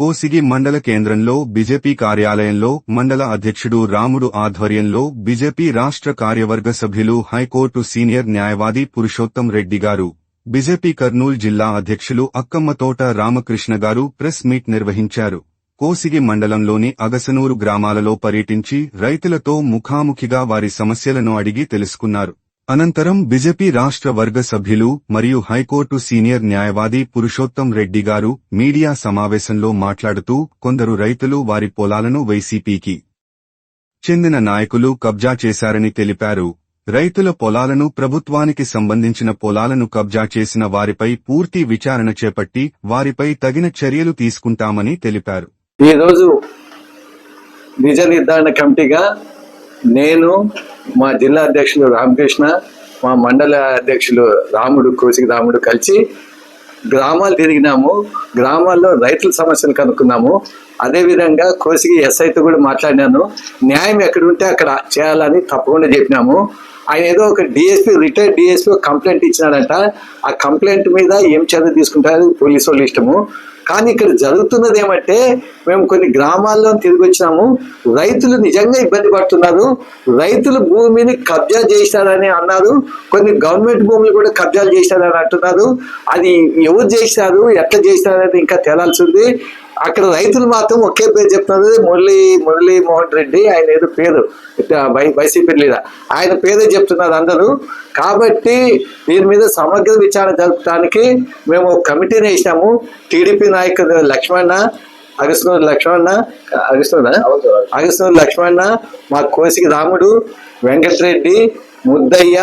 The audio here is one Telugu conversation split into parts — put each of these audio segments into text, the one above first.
కోసిగి మండల కేంద్రంలో బీజేపీ కార్యాలయంలో మండల అధ్యక్షుడు రాముడు ఆధ్వర్యంలో బీజేపీ రాష్ట్ర కార్యవర్గ సభ్యులు హైకోర్టు సీనియర్ న్యాయవాది పురుషోత్తం రెడ్డి గారు బీజేపీ కర్నూలు జిల్లా అధ్యక్షులు అక్కమ్మతోట రామకృష్ణ గారు ప్రెస్ మీట్ నిర్వహించారు. కోసిగి మండలంలోని అగసనూరు గ్రామాలలో పర్యటించి రైతులతో ముఖాముఖిగా వారి సమస్యలను అడిగి తెలుసుకున్నారు. అనంతరం బీజేపీ రాష్ట్ర వర్గ సభ్యులు మరియు హైకోర్టు సీనియర్ న్యాయవాది పురుషోత్తం రెడ్డి గారు మీడియా సమావేశంలో మాట్లాడుతూ కొందరు రైతులు వారి పొలాలను వైసీపీకి చెందిన నాయకులు కబ్జా చేశారని తెలిపారు. రైతుల పొలాలను ప్రభుత్వానికి సంబంధించిన పొలాలను కబ్జా చేసిన వారిపై పూర్తి విచారణ చేపట్టి వారిపై తగిన చర్యలు తీసుకుంటామని తెలిపారు. ఈరోజు నిజ నిర్ధారణ కమిటీగా నేను మా జిల్లా అధ్యక్షులు రామకృష్ణ మా మండల అధ్యక్షులు రాముడు కోసికి రాముడు కలిసి గ్రామాలు తిరిగినాము. గ్రామాల్లో రైతుల సమస్యలు కనుక్కున్నాము. అదేవిధంగా కోసిగి ఎస్ఐతో కూడా మాట్లాడినాను. న్యాయం ఎక్కడ ఉంటే అక్కడ చేయాలని తప్పకుండా చెప్పినాము. ఆయన ఏదో ఒక డిఎస్పీ రిటైర్డ్ డిఎస్పీ కంప్లైంట్ ఇచ్చినాడంట. ఆ కంప్లైంట్ మీద ఏం చర్య తీసుకుంటారు? పోలీసు వాళ్ళు ఇష్టము. కానీ ఇక్కడ జరుగుతున్నది ఏమంటే మేము కొన్ని గ్రామాల్లో తిరిగి వచ్చినాము. రైతులు నిజంగా ఇబ్బంది పడుతున్నారు. రైతులు భూమిని కబ్జా చేశారని అన్నారు. కొన్ని గవర్నమెంట్ భూములు కూడా కబ్జాలు చేశారని అంటున్నారు. అది ఎవరు చేశారు ఎట్లా చేశారని ఇంకా తేలాల్సి ఉంది. అక్కడ రైతులు మాత్రం ఒకే పేరు చెప్తున్నారు మురళీ మురళీ మోహన్ రెడ్డి. ఆయన ఏదో పేరు. వైసీపీ లీడర్ ఆయన పేరే చెప్తున్నారు అందరూ. కాబట్టి దీని మీద సమగ్ర విచారణ జరపడానికి మేము ఒక కమిటీని వేసినాము. టీడీపీ నాయకుడు లక్ష్మణ అగస్టూరు లక్ష్మణ అగస్టూరా అగస్టూరు లక్ష్మణ మా కోసికి రాముడు వెంకటరెడ్డి ముద్దయ్య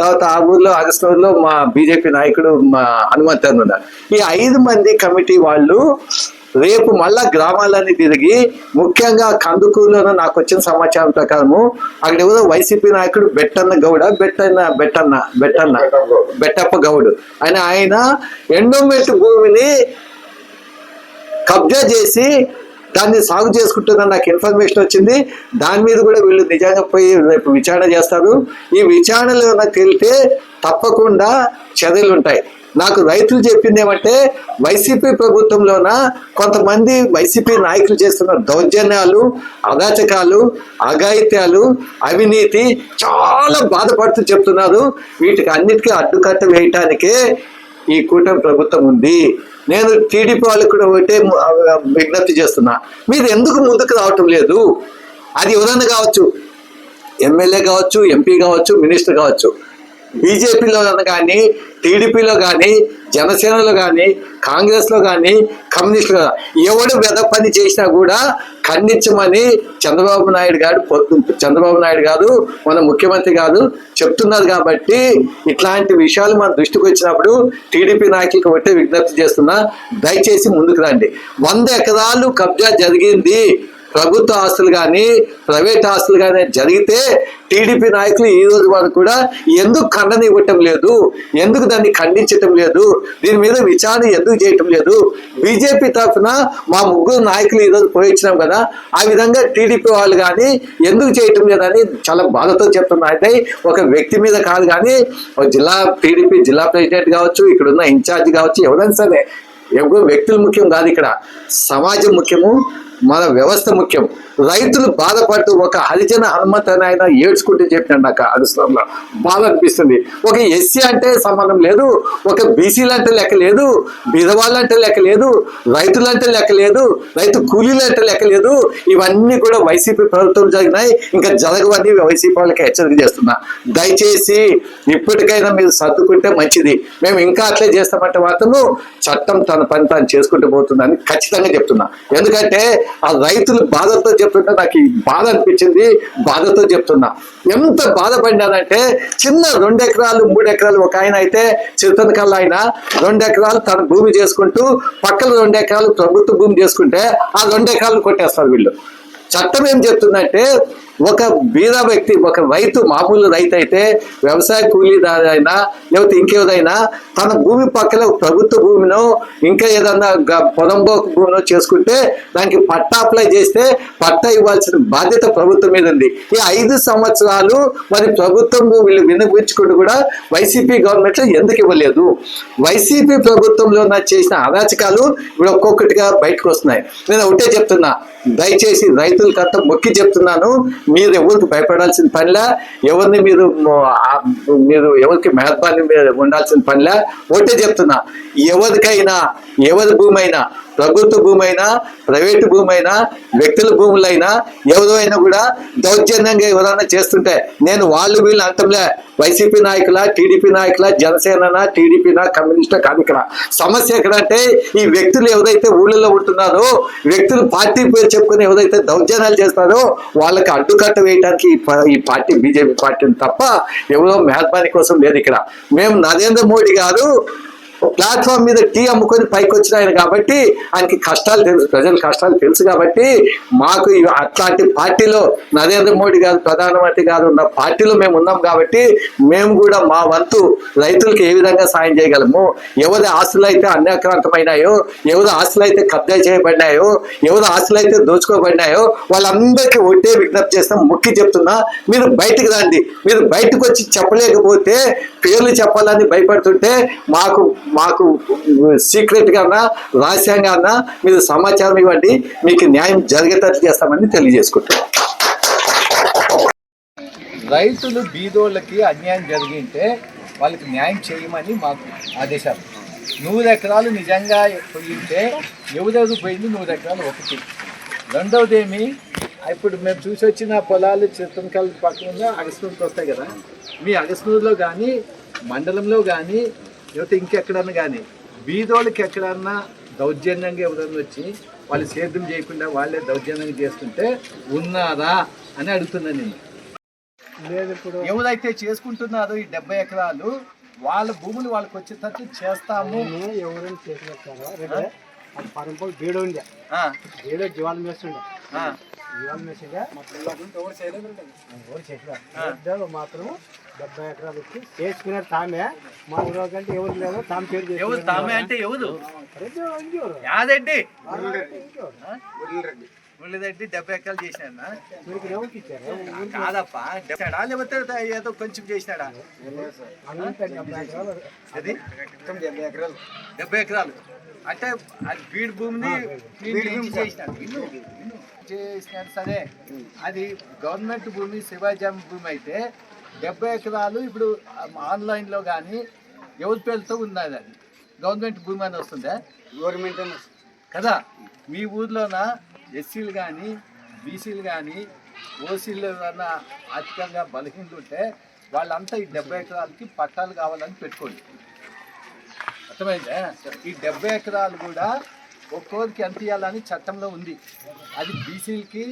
తర్వాత ఆ ఊర్లో అగస్టూరులో మా బీజేపీ నాయకుడు మా హనుమంతన్ ఉన్నారు. ఈ ఐదు మంది కమిటీ వాళ్ళు రేపు మళ్ళా గ్రామాలన్నీ తిరిగి ముఖ్యంగా కందుకూరులో నాకు వచ్చిన సమాచారం ప్రకారము అక్కడ ఎవరో వైసీపీ నాయకుడు బెట్టన్న గౌడ బెట్టన్న బెట్టన్న బెట్టన్న బెట్టప్ప గౌడు. అని ఆయన ఎండోమెంట్ భూమిని కబ్జా చేసి దాన్ని సాగు చేసుకుంటుందని నాకు ఇన్ఫర్మేషన్ వచ్చింది. దాని మీద కూడా వీళ్ళు నిజంగా పోయి రేపు విచారణ చేస్తారు. ఈ విచారణలో నాకు తెలితే తప్పకుండా చర్యలు ఉంటాయి. నాకు రైతులు చెప్పింది ఏమంటే వైసీపీ ప్రభుత్వంలోన కొంతమంది వైసీపీ నాయకులు చేస్తున్న దౌర్జన్యాలు అరాచకాలు అఘాయిత్యాలు అవినీతి చాలా బాధపడుతూ చెప్తున్నారు. వీటికి అన్నిటికీ అడ్డుకట్ట వేయటానికే ఈ కూటమి ప్రభుత్వం ఉంది. నేను టీడీపీ వాళ్ళకి కూడా ఒకటే విజ్ఞప్తి చేస్తున్నా. మీరు ఎందుకు ముందుకు రావటం లేదు? అది ఎవరన్నా కావచ్చు? ఎమ్మెల్యే కావచ్చు ఎంపీ కావచ్చు మినిస్టర్ కావచ్చు. బీజేపీలో కానీ టీడీపీలో కానీ జనసేనలో కానీ కాంగ్రెస్లో కానీ కమ్యూనిస్టులు ఎవడు వెద పని చేసినా కూడా ఖండించమని చంద్రబాబు నాయుడు గారు చంద్రబాబు నాయుడు గారు మన ముఖ్యమంత్రి గారు చెప్తున్నారు కాబట్టి ఇట్లాంటి విషయాలు మన దృష్టికి వచ్చినప్పుడు టీడీపీ నాయకులకు ఒకటే విజ్ఞప్తి చేస్తున్నా దయచేసి ముందుకు రండి. వంద ఎకరాలు కబ్జా జరిగింది. ప్రభుత్వ ఆస్తులు కానీ ప్రైవేట్ ఆస్తులు కానీ జరిగితే టీడీపీ నాయకులు ఈ రోజు వరకు కూడా ఎందుకు ఖండన ఇవ్వటం లేదు? ఎందుకు దాన్ని ఖండించటం లేదు? దీని మీద విచారణ ఎందుకు చేయటం లేదు? బీజేపీ తరఫున మా ముగ్గురు నాయకులు ఈరోజు పోయించినాం కదా ఆ విధంగా టీడీపీ వాళ్ళు కానీ ఎందుకు చేయటం లేదని చాలా బాధతో చెప్తున్నా అయితే ఒక వ్యక్తి మీద కాదు కానీ ఒక జిల్లా టీడీపీ జిల్లా ప్రెసిడెంట్ కావచ్చు ఇక్కడ ఉన్న ఇన్ఛార్జ్ కావచ్చు ఎవరైనా సరే ఎవరు వ్యక్తులు ముఖ్యం కాదు ఇక్కడ. సమాజం ముఖ్యము మన వ్యవస్థ ముఖ్యం. రైతులు బాధపడుతూ ఒక హరిజన హనుమత్ అని ఆయన ఏడ్చుకుంటే చెప్పినాడు నాకు అనుసరంలో బాధ అనిపిస్తుంది. ఒక ఎస్సీ అంటే సంబంధం లేదు ఒక బీసీలు అంటే లెక్క లేదు బీదవాళ్ళు అంటే లెక్క లేదు రైతులు అంటే లెక్క లేదు రైతు కూలీలు అంటే లెక్క లేదు ఇవన్నీ కూడా వైసీపీ ప్రభుత్వం జరిగినాయి. ఇంకా జరగవని వైసీపీ వాళ్ళకి హెచ్చరిక చేస్తున్నా. దయచేసి ఇప్పటికైనా మీరు సర్దుకుంటే మంచిది. మేము ఇంకా అట్లే చేస్తామంటే మాత్రము చట్టం తన పని తాను చేసుకుంటూ పోతుందని ఖచ్చితంగా చెప్తున్నా. ఎందుకంటే ఆ రైతులు బాధతో చెప్తుంటే నాకు బాధ అనిపించింది. బాధతో చెప్తున్నా. ఎంత బాధపడినానంటే చిన్న రెండు ఎకరాలు మూడు ఎకరాలు ఒక ఆయన అయితే చిరుతన కల్లా ఆయన రెండు ఎకరాలు తన భూమి చేసుకుంటూ పక్కన రెండు ఎకరాలు ప్రభుత్వ భూమి చేసుకుంటే ఆ రెండు ఎకరాలు కొట్టేస్తారు వీళ్ళు. చట్టం ఏం చెప్తుందంటే ఒక బీద వ్యక్తి ఒక రైతు మామూలు రైతు అయితే వ్యవసాయ కూలీదారైనా అయినా లేకపోతే ఇంకేదైనా తన భూమి పక్కన ప్రభుత్వ భూమినో ఇంకా ఏదన్నా గ- భూమినో చేసుకుంటే దానికి పట్టా అప్లై చేస్తే పట్టా ఇవ్వాల్సిన బాధ్యత ప్రభుత్వం మీద ఉంది. ఈ ఐదు సంవత్సరాలు మరి ప్రభుత్వం వీళ్ళు వినిపించుకుంటూ కూడా వైసీపీ గవర్నమెంట్ ఎందుకు ఇవ్వలేదు? వైసీపీ ప్రభుత్వంలో చేసిన అరాచకాలు ఇప్పుడు ఒక్కొక్కటిగా బయటకు వస్తున్నాయి. నేను ఒకటే చెప్తున్నా. దయచేసి రైతులకంతా మొక్కి చెప్తున్నాను. మీరు ఎవరికి భయపడాల్సిన పనిలా ఎవరిని మీరు మీరు ఎవరికి మెహర్బాని ఉండాల్సిన పనిలా ఒకటే చెప్తున్నా. ఎవరికైనా ఎవరి భూమి అయినా ప్రభుత్వ భూమి అయినా ప్రైవేటు భూమి అయినా వ్యక్తుల భూములైనా ఎవరో అయినా కూడా దౌర్జన్యంగా ఎవరైనా చేస్తుంటే నేను వాళ్ళు వీళ్ళు అంటంలే. వైసీపీ నాయకుల టీడీపీ నాయకుల జనసేన టీడీపీనా కమ్యూనిస్టా కానికరా ఇక్కడ. సమస్య ఎక్కడంటే ఈ వ్యక్తులు ఎవరైతే ఊళ్ళలో ఉంటున్నారో వ్యక్తులు పార్టీ పేరు చెప్పుకుని ఎవరైతే దౌర్జన్యాలు చేస్తారో వాళ్ళకి అడ్డుకట్ట వేయడానికి ప- ఈ పార్టీ బీజేపీ పార్టీని తప్ప ఎవరో మెహర్బానీ కోసం లేదు ఇక్కడ. మేము నరేంద్ర మోడీ గారు ప్లాట్ఫామ్ మీద టీ అమ్ముకొని పైకి వచ్చిన ఆయన కాబట్టి ఆయనకి కష్టాలు తెలుసు ప్రజల కష్టాలు తెలుసు కాబట్టి మాకు అట్లాంటి పార్టీలో నరేంద్ర మోడీ గారు ప్రధానమంత్రి గారు ఉన్న పార్టీలో మేము ఉన్నాం కాబట్టి మేము కూడా మా వంతు రైతులకు ఏ విధంగా సాయం చేయగలము? ఎవరి ఆస్తులు అయితే అన్యాక్రాంతమైనాయో ఎవరి ఆస్తులు అయితే కబ్జా చేయబడినాయో ఎవరి ఆస్తులు అయితే దోచుకోబడినాయో వాళ్ళందరికీ ఒట్టే విజ్ఞప్తి చేస్తాం ముక్కి చెప్తున్నా మీరు బయటకు రండి. మీరు బయటకు వచ్చి చెప్పలేకపోతే పేర్లు చెప్పాలని భయపడుతుంటే మాకు మాకు సీక్రెట్ గానా రహస్యంగానా మీరు సమాచారం ఇవ్వండి మీకు న్యాయం జరిగేటట్లు చేస్తామని తెలియజేసుకుంటున్నాం. రైతులు బీదోళ్ళకి అన్యాయం జరిగింటే వాళ్ళకి న్యాయం చేయమని మాకు ఆదేశాలు. నూరు ఎకరాలు నిజంగా పోయింటే ఎవరెవరు పోయింది? నూరు ఎకరాలు ఒకటి. రెండవది ఏమి? ఇప్పుడు మేము చూసి వచ్చిన పొలాలు చిత్రంకల్ పక్కన అగస్నూరుకి వస్తాయి కదా. మీ అగస్నూరులో కానీ మండలంలో కానీ లేకపోతే ఇంకెక్కడన్నా కానీ బీదోళ్ళకి ఎక్కడన్నా దౌర్జన్యంగా ఎవరన్నా వచ్చి వాళ్ళు సేద్యం చేయకుండా వాళ్ళే దౌర్జన్యంగా చేస్తుంటే ఉన్నారా అని అడుగుతున్నాను నేను. ఎవరైతే చేసుకుంటున్నారో ఈ డెబ్బై ఎకరాలు వాళ్ళ భూములు వాళ్ళకి వచ్చేటట్టు చేస్తాము. ఎవరైనా చేసి పెట్టారో? పరంపల్ బీడు ఉండే బీడు జీవాలు మేస్తుండే. మాత్రం డెబ్బై ఎకరాలు వచ్చి చేసుకున్నారు తామే. మా ఊరో కంటే ఎవరు లేదు తాము పేరు ఎవరు తామే అంటే ఎవరు? యాదెడ్డి మురళిరెడ్డి డెబ్బై ఎకరాలు చేసినాడా మీకు ఎవరికి ఇచ్చారు? కాదప్పా. చేశాడా లేకపోతే ఏదో కొంచెం చేసినాడా? అంతా డెబ్బై ఎకరాలు అది? డెబ్బై ఎకరాలు. అంటే అది బీడ్ భూమిని చేసినాడు. చేసినాడు సరే అది గవర్నమెంట్ భూమి శివాజీ భూమి అయితే డెబ్బై ఎకరాలు ఇప్పుడు ఆన్లైన్లో కానీ ఎవరి పేరుతో ఉన్నది అది. గవర్నమెంట్ భూమి అని వస్తుందా? గవర్నమెంట్ కదా మీ ఊర్లోన ఎస్సీలు కానీ బీసీలు కానీ ఓసీలు అన్న ఆర్థికంగా బలహీనలు ఉంటే వాళ్ళంతా ఈ డెబ్బై ఎకరాలకి పట్టాలు కావాలని పెట్టుకోండి. అర్థమైందా? ఈ డెబ్బై ఎకరాలు కూడా ఒక్కోరికి ఎంత ఇవ్వాలని చట్టంలో ఉంది. అది బీసీలకి